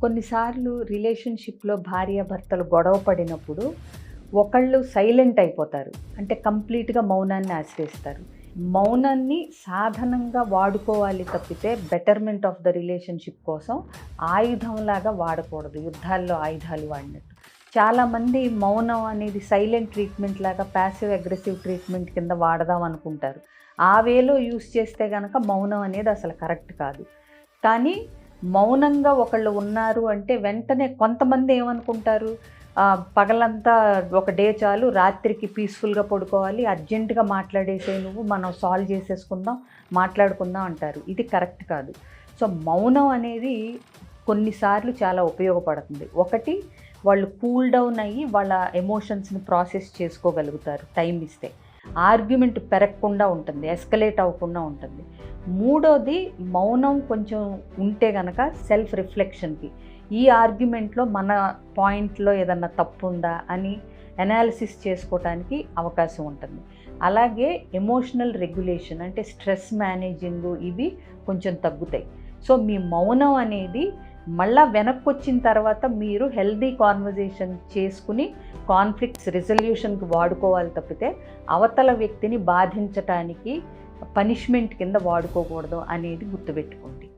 కొన్నిసార్లు రిలేషన్షిప్లో భార్యాభర్తలు గొడవ పడినప్పుడు ఒకళ్ళు సైలెంట్ అయిపోతారు. అంటే కంప్లీట్గా మౌనాన్ని ఆశ్రయిస్తారు. మౌనాన్ని సాధనంగా వాడుకోవాలి తప్పితే బెటర్మెంట్ ఆఫ్ ద రిలేషన్షిప్ కోసం ఆయుధంలాగా వాడకూడదు. యుద్ధాల్లో ఆయుధాలు వాడినట్టు. చాలామంది మౌనం అనేది సైలెంట్ ట్రీట్మెంట్ లాగా ప్యాసివ్ అగ్రెసివ్ ట్రీట్మెంట్ కింద వాడదాం అనుకుంటారు. ఆ వేలో యూస్ చేస్తే కనుక మౌనం అనేది అసలు కరెక్ట్ కాదు. కానీ మౌనంగా ఒకళ్ళు ఉన్నారు అంటే వెంటనే కొంతమంది ఏమనుకుంటారు? పగలంతా ఒక డే చాలు రాత్రికి పీస్ఫుల్గా పడుకోవాలి అర్జెంటుగా మాట్లాడేసే నువ్వు మనం సాల్వ్ చేసేసుకుందాం మాట్లాడుకుందాం అంటారు. ఇది కరెక్ట్ కాదు. సో మౌనం అనేది కొన్నిసార్లు చాలా ఉపయోగపడుతుంది. ఒకటి వాళ్ళు కూల్ డౌన్ అయ్యి వాళ్ళ ఎమోషన్స్ని ప్రాసెస్ చేసుకోగలుగుతారు టైం ఇస్తే. ఆర్గ్యుమెంట్ పెరగకుండా ఉంటుంది ఎస్కలేట్ అవ్వకుండా ఉంటుంది. మూడోది మౌనం కొంచెం ఉంటే గనక సెల్ఫ్ రిఫ్లెక్షన్కి. ఈ ఆర్గ్యుమెంట్లో మన పాయింట్లో ఏదన్నా తప్పు ఉందా అని అనాలిసిస్ చేసుకోవడానికి అవకాశం ఉంటుంది. అలాగే ఎమోషనల్ రెగ్యులేషన్ అంటే స్ట్రెస్ మేనేజింగ్ ఇవి కొంచెం తగ్గుతాయి. సో మీ మౌనం అనేది మళ్ళా వెనక్కి వచ్చిన తర్వాత మీరు హెల్దీ కాన్వర్జేషన్ చేసుకుని కాన్ఫ్లిక్ట్స్ రిజల్యూషన్కి వాడుకోవాలి తప్పితే అవతల వ్యక్తిని బాధించటానికి పనిష్మెంట్ కింద వాడుకోకూడదు అనేది గుర్తుపెట్టుకోండి.